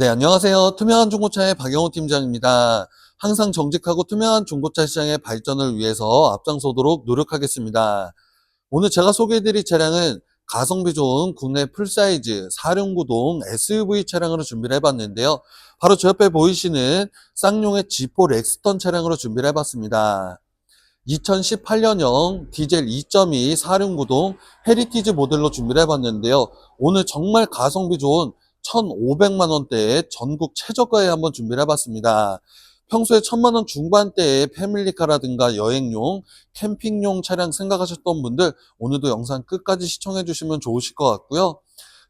네, 안녕하세요. 투명한 중고차의 박영호 팀장입니다. 항상 정직하고 투명한 중고차 시장의 발전을 위해서 앞장서도록 노력하겠습니다. 오늘 제가 소개해드릴 차량은 가성비 좋은 국내 풀사이즈 4륜구동 SUV 차량으로 준비를 해봤는데요. 바로 저 옆에 보이시는 쌍용의 G4 렉스턴 차량으로 준비를 해봤습니다. 2018년형 디젤 2.2 4륜구동 헤리티지 모델로 준비를 해봤는데요. 오늘 정말 가성비 좋은 1,500만 원대의 전국 최저가에 한번 준비를 해봤습니다. 평소에 1,000만 원 중반대의 패밀리카라든가 여행용, 캠핑용 차량 생각하셨던 분들 오늘도 영상 끝까지 시청해 주시면 좋으실 것 같고요.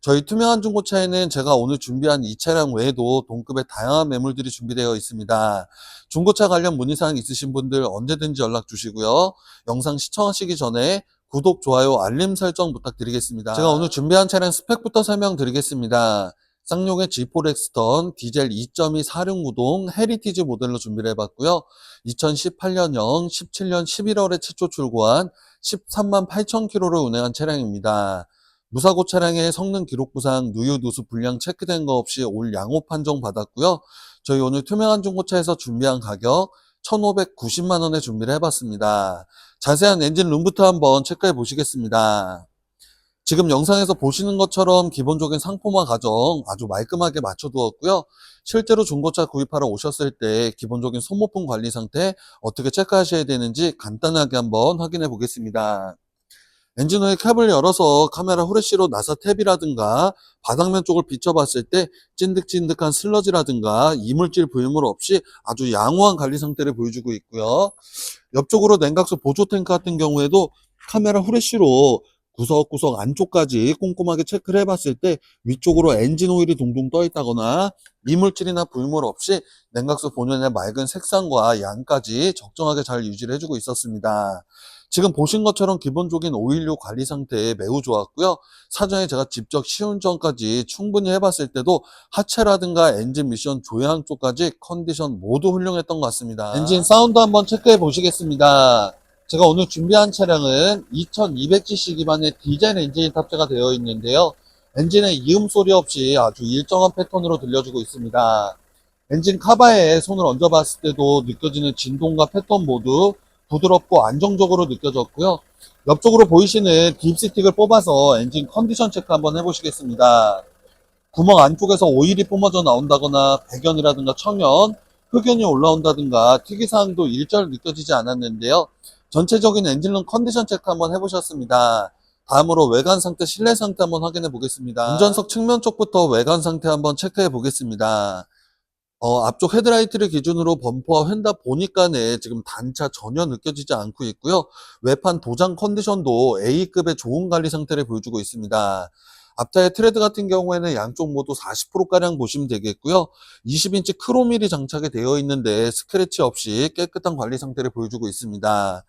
저희 투명한 중고차에는 제가 오늘 준비한 이 차량 외에도 동급의 다양한 매물들이 준비되어 있습니다. 중고차 관련 문의사항 있으신 분들 언제든지 연락 주시고요. 영상 시청하시기 전에 구독, 좋아요, 알림 설정 부탁드리겠습니다. 제가 오늘 준비한 차량 스펙부터 설명드리겠습니다. 쌍용의 G4 렉스턴 디젤 2.2 4륜구동 헤리티지 모델로 준비를 해봤고요. 2018년형 17년 11월에 최초 출고한 13만 8천 킬로를 운행한 차량입니다. 무사고 차량의 성능 기록 부상 누유 누수 불량 체크된 거 없이 올 양호 판정 받았고요. 저희 오늘 투명한 중고차에서 준비한 가격 1,590만 원에 준비를 해봤습니다. 자세한 엔진 룸부터 한번 체크해 보시겠습니다. 지금 영상에서 보시는 것처럼 기본적인 상품화 과정 아주 말끔하게 맞춰두었고요. 실제로 중고차 구입하러 오셨을 때 기본적인 소모품 관리 상태 어떻게 체크하셔야 되는지 간단하게 한번 확인해 보겠습니다. 엔진 오일 캡을 열어서 카메라 후레쉬로 나사 탭이라든가 바닥면 쪽을 비춰봤을 때 찐득찐득한 슬러지라든가 이물질 부유물 없이 아주 양호한 관리 상태를 보여주고 있고요. 옆쪽으로 냉각수 보조 탱크 같은 경우에도 카메라 후레쉬로 구석구석 안쪽까지 꼼꼼하게 체크를 해봤을 때 위쪽으로 엔진 오일이 동동 떠 있다거나 이물질이나 부유물 없이 냉각수 본연의 맑은 색상과 양까지 적정하게 잘 유지를 해주고 있었습니다. 지금 보신 것처럼 기본적인 오일류 관리 상태 매우 좋았고요. 사전에 제가 직접 시운전까지 충분히 해봤을 때도 하체라든가 엔진 미션 조향 쪽까지 컨디션 모두 훌륭했던 것 같습니다. 엔진 사운드 한번 체크해 보시겠습니다. 제가 오늘 준비한 차량은 2200cc 기반의 디젤 엔진이 탑재가 되어 있는데요. 엔진의 이음 소리 없이 아주 일정한 패턴으로 들려주고 있습니다. 엔진 카바에 손을 얹어봤을 때도 느껴지는 진동과 패턴 모두 부드럽고 안정적으로 느껴졌고요. 옆쪽으로 보이시는 딥스틱을 뽑아서 엔진 컨디션 체크 한번 해보시겠습니다. 구멍 안쪽에서 오일이 뿜어져 나온다거나 배견이라든가 청연, 흑연이 올라온다든가 특이사항도 일절 느껴지지 않았는데요. 전체적인 엔진룸 컨디션 체크 한번 해보셨습니다. 다음으로 외관 상태, 실내 상태 한번 확인해 보겠습니다. 운전석 측면 쪽부터 외관 상태 한번 체크해 보겠습니다. 어, 앞쪽 헤드라이트를 기준으로 범퍼와 휀다 보니까는 지금 단차 전혀 느껴지지 않고 있고요. 외판 도장 컨디션도 A급의 좋은 관리 상태를 보여주고 있습니다. 앞타의 트레드 같은 경우에는 양쪽 모두 40%가량 보시면 되겠고요. 20인치 크로밀이 장착이 되어 있는데 스크래치 없이 깨끗한 관리 상태를 보여주고 있습니다.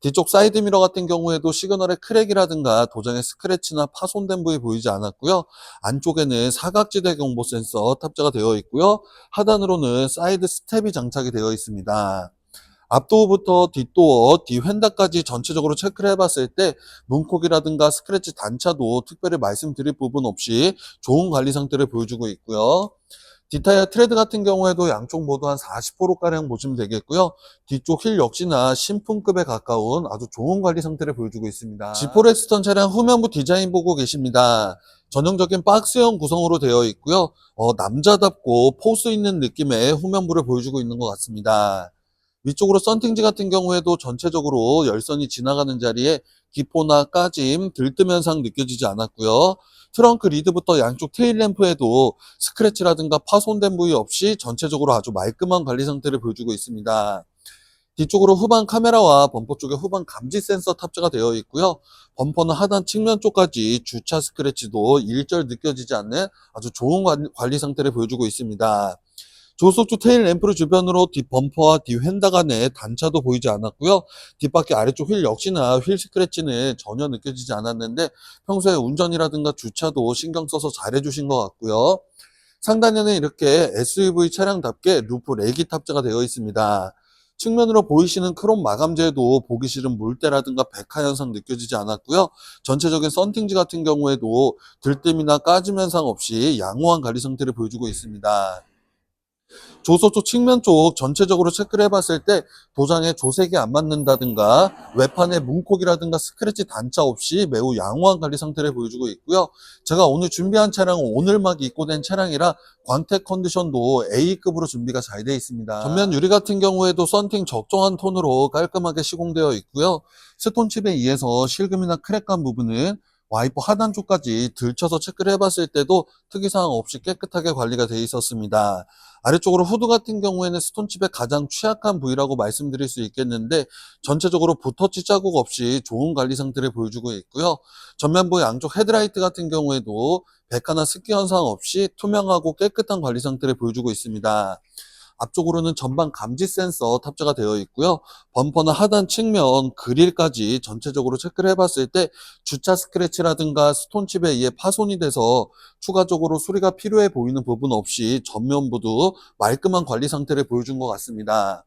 뒤쪽 사이드미러 같은 경우에도 시그널의 크랙이라든가 도장의 스크래치나 파손된 부위 보이지 않았고요. 안쪽에는 사각지대 경보 센서 탑재가 되어 있고요. 하단으로는 사이드 스텝이 장착이 되어 있습니다. 앞도어부터 뒷도어, 뒤휀다까지 전체적으로 체크를 해봤을 때 문콕이라든가 스크래치 단차도 특별히 말씀드릴 부분 없이 좋은 관리 상태를 보여주고 있고요. 뒷타이어 트레드 같은 경우에도 양쪽 모두 한 40%가량 보시면 되겠고요. 뒤쪽 힐 역시나 신품급에 가까운 아주 좋은 관리 상태를 보여주고 있습니다. 지포렉스턴 차량 후면부 디자인 보고 계십니다. 전형적인 박스형 구성으로 되어 있고요. 어, 남자답고 포스 있는 느낌의 후면부를 보여주고 있는 것 같습니다. 위쪽으로 썬팅지 같은 경우에도 전체적으로 열선이 지나가는 자리에 기포나 까짐, 들뜸 현상 느껴지지 않았고요. 트렁크 리드부터 양쪽 테일 램프에도 스크래치라든가 파손된 부위 없이 전체적으로 아주 말끔한 관리 상태를 보여주고 있습니다. 뒤쪽으로 후방 카메라와 범퍼 쪽에 후방 감지 센서 탑재가 되어 있고요. 범퍼는 하단 측면 쪽까지 주차 스크래치도 일절 느껴지지 않는 아주 좋은 관리 상태를 보여주고 있습니다. 조속주 테일 램프를 주변으로 뒷 범퍼와 뒤 휀다 간에 단차도 보이지 않았고요. 뒷바퀴 아래쪽 휠 역시나 휠 스크래치는 전혀 느껴지지 않았는데 평소에 운전이라든가 주차도 신경 써서 잘해주신 것 같고요. 상단에는 이렇게 SUV 차량답게 루프 렉이 탑재가 되어 있습니다. 측면으로 보이시는 크롬 마감재에도 보기 싫은 물때라든가 백화 현상 느껴지지 않았고요. 전체적인 썬팅지 같은 경우에도 들뜸이나 까짐 현상 없이 양호한 관리 상태를 보여주고 있습니다. 조소 쪽 측면 쪽 전체적으로 체크를 해봤을 때 도장에 조색이 안 맞는다든가 외판에 문콕이라든가 스크래치 단차 없이 매우 양호한 관리 상태를 보여주고 있고요. 제가 오늘 준비한 차량은 오늘 막 입고된 차량이라 광택 컨디션도 A급으로 준비가 잘 되어 있습니다. 전면 유리 같은 경우에도 썬팅 적정한 톤으로 깔끔하게 시공되어 있고요. 스톤칩에 의해서 실금이나 크랙 간 부분은 와이퍼 하단 쪽까지 들쳐서 체크를 해봤을 때도 특이사항 없이 깨끗하게 관리가 되어 있었습니다. 아래쪽으로 후드 같은 경우에는 스톤칩의 가장 취약한 부위라고 말씀드릴 수 있겠는데 전체적으로 붓터치 자국 없이 좋은 관리 상태를 보여주고 있고요. 전면부 양쪽 헤드라이트 같은 경우에도 백화나 습기 현상 없이 투명하고 깨끗한 관리 상태를 보여주고 있습니다. 앞쪽으로는 전방 감지 센서 탑재가 되어 있고요. 범퍼나 하단 측면 그릴까지 전체적으로 체크를 해봤을 때 주차 스크래치라든가 스톤칩에 의해 파손이 돼서 추가적으로 수리가 필요해 보이는 부분 없이 전면부도 말끔한 관리 상태를 보여준 것 같습니다.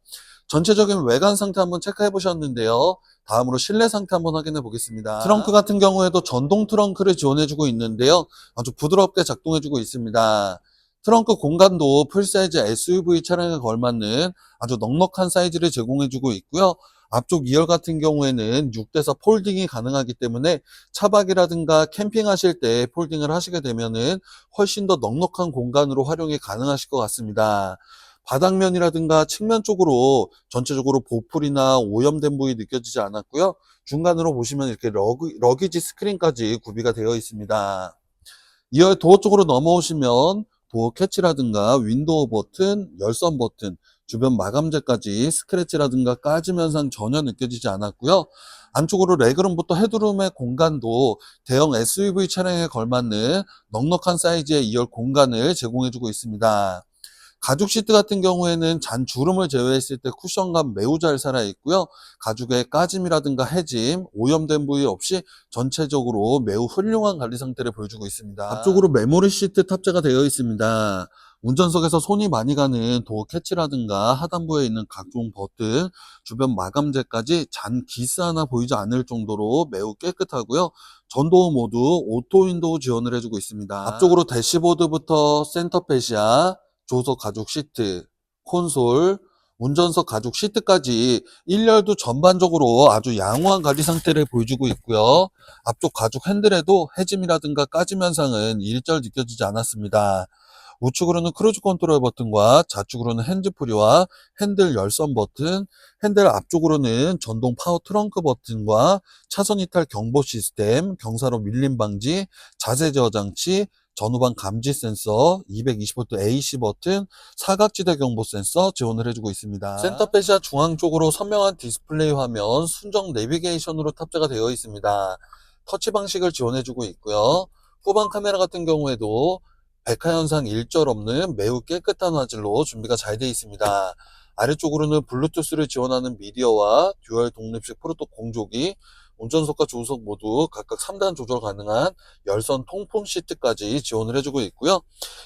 전체적인 외관 상태 한번 체크해 보셨는데요. 다음으로 실내 상태 한번 확인해 보겠습니다. 트렁크 같은 경우에도 전동 트렁크를 지원해주고 있는데요. 아주 부드럽게 작동해주고 있습니다. 트렁크 공간도 풀사이즈 SUV 차량에 걸맞는 아주 넉넉한 사이즈를 제공해주고 있고요. 앞쪽 2열 같은 경우에는 6대서 폴딩이 가능하기 때문에 차박이라든가 캠핑하실 때 폴딩을 하시게 되면은 훨씬 더 넉넉한 공간으로 활용이 가능하실 것 같습니다. 바닥면이라든가 측면 쪽으로 전체적으로 보풀이나 오염된 부위 느껴지지 않았고요. 중간으로 보시면 이렇게 러그, 러기지 스크린까지 구비가 되어 있습니다. 2열 도어 쪽으로 넘어오시면 도어 캐치라든가 윈도우 버튼, 열선 버튼, 주변 마감재까지 스크래치라든가 까짐 현상 전혀 느껴지지 않았고요. 안쪽으로 레그룸부터 헤드룸의 공간도 대형 SUV 차량에 걸맞는 넉넉한 사이즈의 2열 공간을 제공해주고 있습니다. 가죽 시트 같은 경우에는 잔 주름을 제외했을 때 쿠션감 매우 잘 살아 있고요. 가죽의 까짐이라든가 해짐, 오염된 부위 없이 전체적으로 매우 훌륭한 관리 상태를 보여주고 있습니다. 앞쪽으로 메모리 시트 탑재가 되어 있습니다. 운전석에서 손이 많이 가는 도어 캐치라든가 하단부에 있는 각종 버튼, 주변 마감재까지 잔 기스 하나 보이지 않을 정도로 매우 깨끗하고요. 전도어 모두 오토 윈도우 지원을 해주고 있습니다. 앞쪽으로 대시보드부터 센터페시아, 조석 가죽 시트, 콘솔, 운전석 가죽 시트까지 1열도 전반적으로 아주 양호한 관리 상태를 보여주고 있고요. 앞쪽 가죽 핸들에도 해짐이라든가 까짐 현상은 일절 느껴지지 않았습니다. 우측으로는 크루즈 컨트롤 버튼과 좌측으로는 핸즈프리와 핸들 열선 버튼, 핸들 앞쪽으로는 전동 파워 트렁크 버튼과 차선 이탈 경보 시스템, 경사로 밀림 방지, 자세 제어 장치, 전후방 감지 센서, 220V AC 버튼, 사각지대 경보 센서 지원을 해주고 있습니다. 센터페시아 중앙 쪽으로 선명한 디스플레이 화면, 순정 내비게이션으로 탑재가 되어 있습니다. 터치 방식을 지원해주고 있고요. 후방 카메라 같은 경우에도 백화 현상 일절 없는 매우 깨끗한 화질로 준비가 잘 되어 있습니다. 아래쪽으로는 블루투스를 지원하는 미디어와 듀얼 독립식 프로토 공조기, 운전석과 조수석 모두 각각 3단 조절 가능한 열선 통풍 시트까지 지원을 해주고 있고요.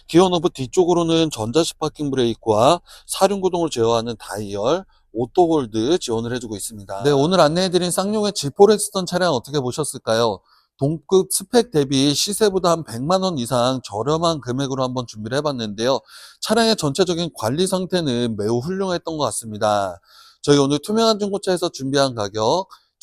기어 노브 뒤쪽으로는 전자식 파킹 브레이크와 사륜구동을 제어하는 다이얼, 오토홀드 지원을 해주고 있습니다. 네, 오늘 안내해드린 쌍용의 G4렉스턴 차량 어떻게 보셨을까요? 동급 스펙 대비 시세보다 한 100만 원 이상 저렴한 금액으로 한번 준비를 해봤는데요. 차량의 전체적인 관리 상태는 매우 훌륭했던 것 같습니다. 저희 오늘 투명한 중고차에서 준비한 가격